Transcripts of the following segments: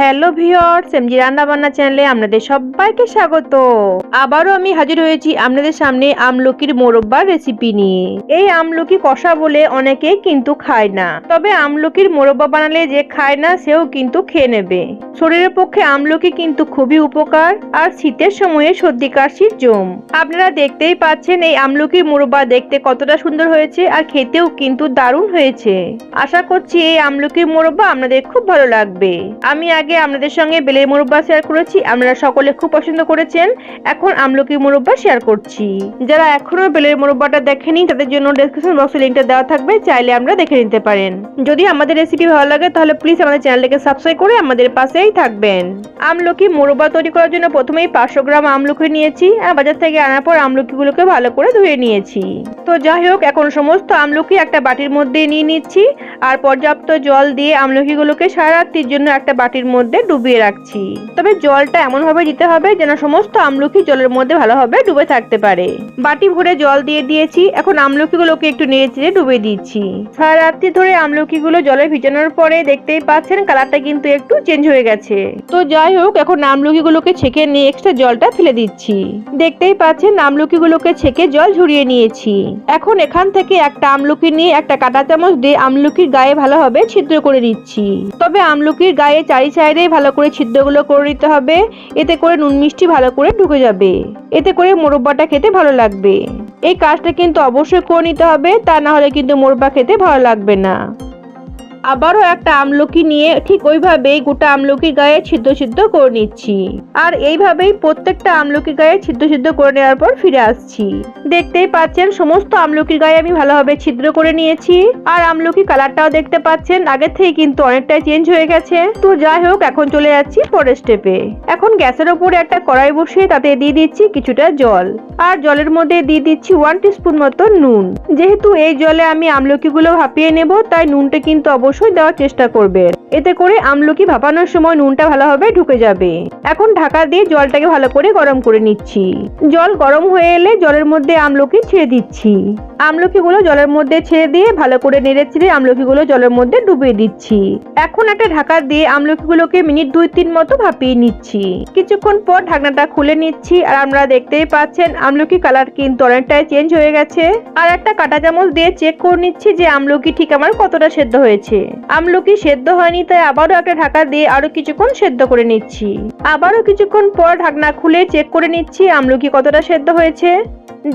Hello viewers রান্না বান্না চ্যানেলে আপনাদের সবাইকে স্বাগত। আবারও আমি হাজির হয়েছি আপনাদের সামনে আমলকির মোরব্বার রেসিপি নিয়ে। এই আমলকি কষা বলে অনেকে কিন্তু খায় না। তবে আমলকির মোরব্বা বানালে যে খায় না, সেও কিন্তু খেয়ে নেবে। শরীরের পক্ষে আমলকি কিন্তু খুবই উপকার, আর শীতের সময়ে সর্দি, কাশির জম। আপনারা দেখতেই পাচ্ছেন এই আমলকির মোরব্বা দেখতে কতটা সুন্দর হয়েছে, আর খেতেও কিন্তু দারুণ হয়েছে। আশা করছি এই আমলকির মোরব্বা আপনাদের খুব ভালো লাগবে। আমি আগে আপনাদের সঙ্গে বেলের মোরব্বা শেয়ার করেছি, আপনারা সকলে খুব পছন্দ করেছেন। এখন আমলকি মোরব্বা শেয়ার করছি। যারা এখনও বেলের মোরব্বাটা দেখেনি, তাদের জন্য ডেসক্রিপশন বক্সে লিঙ্কটা দেওয়া থাকবে, চাইলে আমরা দেখে নিতে পারেন। যদি আমাদের রেসিপি ভালো লাগে, তাহলে প্লিজ আমাদের চ্যানেলটাকে সাবস্ক্রাইব করে আমাদের পাশেই থাকবেন। আমলকি মোরব্বা তৈরি করার জন্য প্রথমেই পাঁচশো গ্রাম আমলকি নিয়েছি, আর বাজার থেকে আনার পর আমলকিগুলোকে ভালো করে ধুয়ে নিয়েছি। তো যাই হোক, এখন সমস্ত আমলকি একটা বাটির মধ্যে নিয়ে নিচ্ছি। আর পর্যাপ্ত জল দিয়ে আমলকিগুলোকে সারা রাত্রির জন্য একটা বাটির মধ্যে ডুবিয়ে রাখছি। তবে জলটা এমনভাবে দিতে হবে যেন সমস্ত আমলকি জলের মধ্যে ভালোভাবে ডুবে থাকতে পারে। বাটি ভরে জল দিয়ে দিয়েছি, এখন আমলকিগুলোকে একটু নেড়ে চেড়ে ডুবে দিচ্ছি। সারা রাত্রি ধরে আমলকিগুলো জলে ভিজানোর পরে দেখতেই পাচ্ছেন কালারটা কিন্তু একটু চেঞ্জ হয়ে গেছে। তো যাই হোক, এখন আমলকিগুলোকে ছেঁকে নিয়ে এক্সট্রা জলটা ফেলে দিচ্ছি। দেখতেই পাচ্ছেন আমলকিগুলোকে ছেঁকে জল ঝরিয়ে নিয়েছি। এখন এখান থেকে একটা আমলকি নিয়ে একটা কাঁটা চামচ দিয়ে আমলকির গায়ে ভালোভাবে ছিদ্র করে নিচ্ছি তবে আমলকির গায়ে চারি সাইডে ভালো করে ছিদ্রগুলো করে নিতে হবে। এতে করে নুন মিষ্টি ভালো করে ঢুকে যাবে। এতে করে মোরব্বাটা খেতে ভালো লাগবে। এই কাজটা কিন্তু অবশ্যই করে নিতে হবে। তা না হলে কিন্তু মোরব্বা খেতে ভালো লাগবে না। আবারও একটা আমলকি নিয়ে ঠিক ওইভাবেই গোটা আমলকির গায়ে ছিদ্র ছিদ্র করে নিচ্ছি। আর এইভাবেই প্রত্যেকটা আমলকির গায়ে ছিদ্র ছিদ্র করে নেওয়ার পর ফিরে আসছি। দেখতেই পাচ্ছেন, সমস্ত আমলকির গায়ে আমি ভালোভাবে ছিদ্র করে নিয়েছি। আর আমলকি কালারটাও দেখতে পাচ্ছেন, আগের থেকে কিন্তু অনেকটাই চেঞ্জ হয়ে গেছে। তো যাই হোক, এখন চলে যাচ্ছি পরের স্টেপে এখন গ্যাসের ওপরে একটা কড়াই বসিয়ে তাতে দিয়ে দিচ্ছি কিছুটা জল। আর জলের মধ্যে দিয়ে দিচ্ছি ওয়ান টিস্পুন মতো নুন। যেহেতু এই জলে আমি আমলকিগুলো ভাপিয়ে নেব, তাই নুনটা কিন্তু অবশ্যই দেওয়ার চেষ্টা করবেন এতে করে আমলকি ভাপানোর সময় নুনটা ভালোভাবে ঢুকে যাবে। এখন ঢাকা দিয়ে জলটাকে ভালো করে গরম করে নিচ্ছি। জল গরম হয়ে এলে জলের মধ্যে আমলকি ছেড়ে দিচ্ছি। আমলকিগুলো জলের মধ্যে ছেড়ে দিয়ে ভালো করে নেড়ে ছেড়ে আমলকিগুলো জলের মধ্যে ডুবিয়ে দিচ্ছি। এখন একটা ঢাকা দিয়ে আমলকিগুলোকে মিনিট দুই তিন মতো ভাপিয়ে নিচ্ছি। কিছুক্ষণ পর ঢাকনাটা খুলে নিচ্ছি আর আমরা দেখতেই পাচ্ছেন আমলকি কালার কিন্তু অনেকটাই চেঞ্জ হয়ে গেছে। আর একটা কাঁটা চামচ দিয়ে চেক করে নিচ্ছি যে আমলকি ঠিক আমার কতটা সেদ্ধ হয়েছে। আমলকি সেদ্ধ হয়নি, তাই আবারও একটা ঢাকা দিয়ে আরও কিছুক্ষণ সেদ্ধ করে নিচ্ছি। আবারও কিছুক্ষণ পর ঢাকনা খুলে চেক করে নিচ্ছি আমলকি কতটা সেদ্ধ হয়েছে।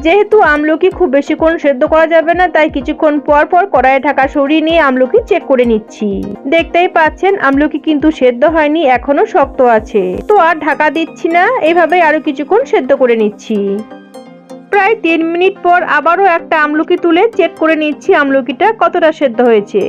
যেহেতু আমলকি খুব বেশিক্ষণ সেদ্ধ করা যাবে না, তাই কিছুক্ষণ পর পর কড়াইয়ে ঢাকা সরিয়ে নিয়ে আমলকি চেক করে নিচ্ছি। দেখতেই পাচ্ছেন, আমলকি কিন্তু সেদ্ধ হয়নি এখনও শক্ত আছে। তো আর ঢাকা দিচ্ছি না এইভাবে আরও কিছুক্ষণ সেদ্ধ করে নিচ্ছি। প্রায় তিন মিনিট পর আবারও একটা আমলকি তুলে চেক করে নিচ্ছি আমলকিটা কতটা সেদ্ধ হয়েছে।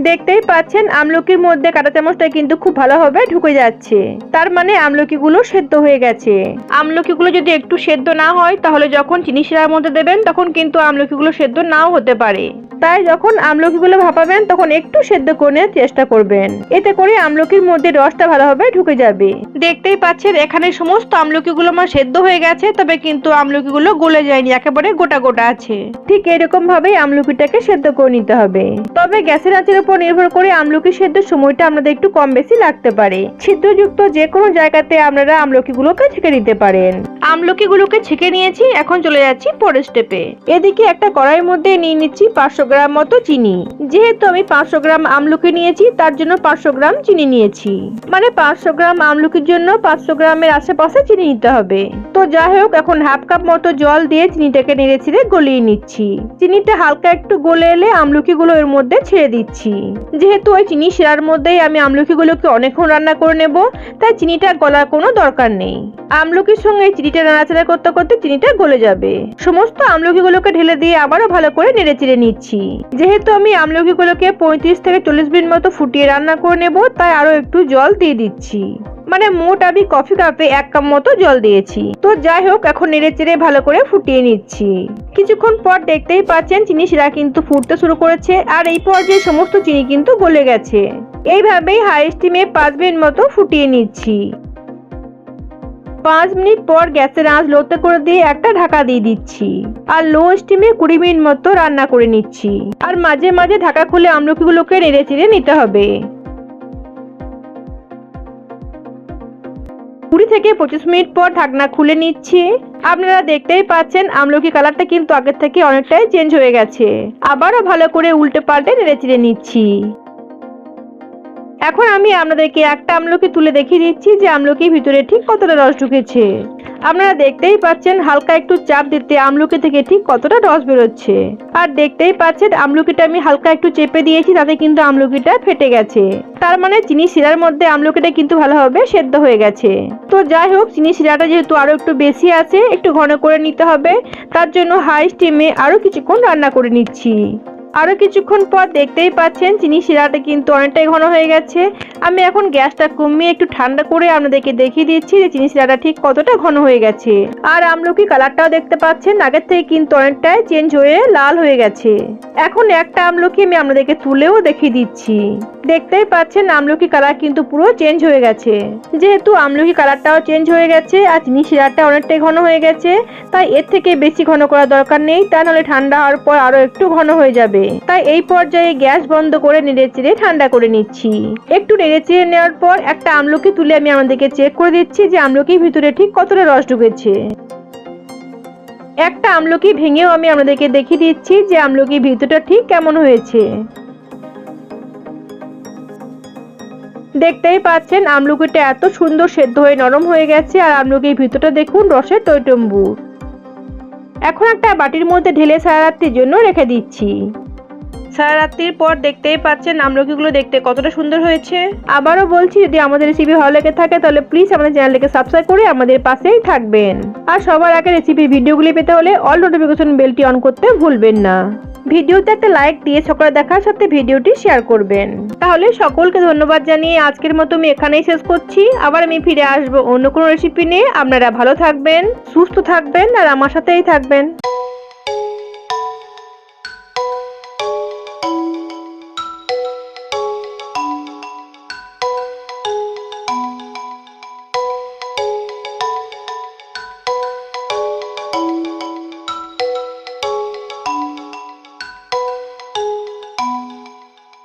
দেখতেই পাচ্ছেন, আমলকির মধ্যে কাটা চামচটা কিন্তু খুব ভালোভাবে ঢুকে যাচ্ছে। তার মানে আমলকিগুলো সেদ্ধ হয়ে গেছে। আমলকিগুলো যদি একটু সেদ্ধ না হয়, তাহলে যখন চিনি শিরার মধ্যে দেবেন, তখন কিন্তু আমলকিগুলো সেদ্ধ নাও হতে পারে। তাই যখন আমলকিগুলো ভাপাবেন, তখন একটু সেদ্ধ করে চেষ্টা করবেন। এতে করে আমলকির মধ্যে রসটা ভালোভাবে ঢুকে যাবে। দেখতেই পাচ্ছেন, এখানে সমস্ত আমলকিগুলো আমার সেদ্ধ হয়ে গেছে, তবে কিন্তু আমলকিগুলো গলে যায়নি, একেবারে গোটা গোটা আছে। ঠিক এরকম ভাবেই আমলকিটাকে সেদ্ধ করে নিতে হবে। তবে গ্যাসের আঁচের উপর নির্ভর করে আমলকি সেদ্ধ সময়টা আমাদের একটু কম বেশি লাগতে পারে। ছিদ্রযুক্ত যে কোনো জায়গাতে আপনারা আমলকিগুলোকে ছেঁকে নিতে পারেন। আমলকিগুলোকে ছেঁকে নিয়েছি, এখন চলে যাচ্ছি পরের স্টেপে এদিকে একটা কড়াইয়ের মধ্যে নিয়ে নিচ্ছি পাঁচশো গ্রাম মতো চিনি। যেহেতু আমি পাঁচশো গ্রাম আমলকি নিয়েছি, তার জন্য পাঁচশো গ্রাম চিনি নিয়েছি। মানে পাঁচশো গ্রাম আমলকির জন্য পাঁচশো গ্রামের আশেপাশে চিনি নিতে হবে। তো যাই হোক, এখন হাফ কাপ মতো জল দিয়ে চিনিটাকে নেড়ে ছিঁড়ে গলিয়ে নিচ্ছি। চিনিটা হালকা একটু গলে এলে আমলকিগুলো এর মধ্যে ছেড়ে দিচ্ছি। যেহেতু ওই চিনি শিরার মধ্যেই আমি আমলকিগুলোকে অনেকক্ষণ রান্না করে নেব, তাই চিনিটা গলার কোনো দরকার নেই। আমলকির সঙ্গে চিনিটা নাড়াচাড়া করতে করতে চিনিটা গলে যাবে। সমস্ত আমলকিগুলোকে ঢেলে দিয়ে আবারও ভালো করে নেড়ে চেড়ে নিচ্ছি। যেহেতু আমি আমলকিগুলোকে পঁয়ত্রিশ থেকে চল্লিশ মিনিট মতো ফুটিয়ে রান্না করে নেব, তাই আরও একটু জল দিয়ে দিচ্ছি। মানে মোট আমি কফি কাপে এক কাপ মতো জল দিয়েছি। তো যাই হোক, এখন নেড়ে চেড়ে ভালো করে ফুটিয়ে নিচ্ছি। কিছুক্ষণ পর দেখতেই পাচ্ছেন চিনি শিরা কিন্তু ফুটতে শুরু করেছে, আর এই পর্যায়ে সমস্ত চিনি কিন্তু গলে গেছে। এইভাবেই হাই স্টিমে পাঁচ মিনিট মতো ফুটিয়ে নিচ্ছি। পাঁচ মিনিট পর গ্যাসের আঁচ লোতে করে দিয়ে একটা ঢাকা দিয়ে দিচ্ছি। আর লো স্টিমে কুড়ি মিনিট মতো রান্না করে নিচ্ছি। আর মাঝে মাঝে ঢাকা খুলে আমলকিগুলোকে নেড়ে চেড়ে নিতে হবে। কুড়ি থেকে পঁচিশ মিনিট পর ঢাকনা খুলে নিচ্ছি। আপনারা দেখতেই পাচ্ছেন আমলকি কালারটা কিন্তু আগের থেকে অনেকটাই চেঞ্জ হয়ে গেছে। আবারও ভালো করে উল্টে পাল্টে নেড়ে চিড়ে নিচ্ছি। এখন আমি আপনাদেরকে একটা আমলকি তুলে দেখিয়ে দিচ্ছি যে আমলকির ভিতরে ঠিক কতটা রস ঢুকেছে। আপনারা দেখতেই পাচ্ছেন হালকা একটু চাপ দিতে আমলকি থেকে ঠিক কতটা রস বেরোচ্ছে। আর দেখতেই পাচ্ছেন আমলকিটা আমি হালকা একটু চেপে দিয়েছি, তাতে কিন্তু আমলকিটা ফেটে গেছে। তার মানে চিনি শিরার মধ্যে আমলকিটা কিন্তু ভালোভাবে সেদ্ধ হয়ে গেছে। তো যাই হোক, চিনি শিরাটা যেহেতু আরও একটু বেশি আছে, একটু ঘন করে নিতে হবে, তার জন্য হাই স্টিমে আরও কিছুক্ষণ রান্না করে নিচ্ছি। আরও কিছুক্ষণ পর দেখতেই পাচ্ছেন চিনি শিরাটা কিন্তু অনেকটাই ঘন হয়ে গেছে। আমি এখন গ্যাসটা কমিয়ে একটু ঠান্ডা করে আপনাদেরকে দেখিয়ে দিচ্ছি যে চিনি শিরাটা ঠিক কতটা ঘন হয়ে গেছে। আর আমলকি কালারটাও দেখতে পাচ্ছেন, আগের থেকে কিন্তু অনেকটাই চেঞ্জ হয়ে লাল হয়ে গেছে। এখন একটা আমলকি আমি আপনাদেরকে তুলেও দেখিয়ে দিচ্ছি। দেখতেই পাচ্ছেন আমলকি কালার কিন্তু পুরো চেঞ্জ হয়ে গেছে। যেহেতু আমলকি কালারটাও চেঞ্জ হয়ে গেছে আর চিনি শিরাটা অনেকটাই ঘন হয়ে গেছে, তাই এর থেকে বেশি ঘন করার দরকার নেই। তা নাহলে ঠান্ডা হওয়ার পর আরও একটু ঘন হয়ে যাবে। তাই এই পর্যায়ে গ্যাস বন্ধ করে নেড়ে চেড়ে ঠান্ডা করে নিচ্ছি। একটু নেড়ে চেড়ে নেওয়ার পর একটা আমলকি তুলে আমি আমাদেরকে চেক করে দিচ্ছি যে আমলকির ভিতরে ঠিক কতটা রস ঢুকেছে। একটা আমলকি ভেঙেও আমি আপনাদেরকে দেখিয়ে দিচ্ছি যে আমলকির ভিতরটা ঠিক কেমন হয়েছে। দেখতেই পাচ্ছেন আমলকিটা এত সুন্দর সেদ্ধ হয়ে নরম হয়ে গেছে আর আমলকির ভিতরটা দেখুন রসের টইটম্বুর এখন একটা বাটির মধ্যে ঢেলে সারা রাত্রির জন্য রেখে দিচ্ছি। রাত্রির পর দেখতেই পাচ্ছেন আমলকিগুলো দেখতে কতটা সুন্দর হয়েছে। আবারও বলছি, যদি আমাদের রেসিপি ভালো লেগে থাকে, তাহলে প্লিজ আমাদের চ্যানেলটিকে সাবস্ক্রাইব করে আমাদের পাশেই থাকবেন। আর সবার আগে রেসিপির ভিডিওগুলি পেতে হলে অল নোটিফিকেশন বেলটি অন করতে ভুলবেন না। ভিডিওতে একটা লাইক দিয়ে সকলে দেখার সাথে ভিডিওটি শেয়ার করবেন। তাহলে সকলকে ধন্যবাদ জানিয়ে আজকের মতো আমি এখানেই শেষ করছি। আবার আমি ফিরে আসব অন্য কোনো রেসিপি নিয়ে। আপনারা ভালো থাকবেন, সুস্থ থাকবেন, আর আমার সাথেই থাকবেন।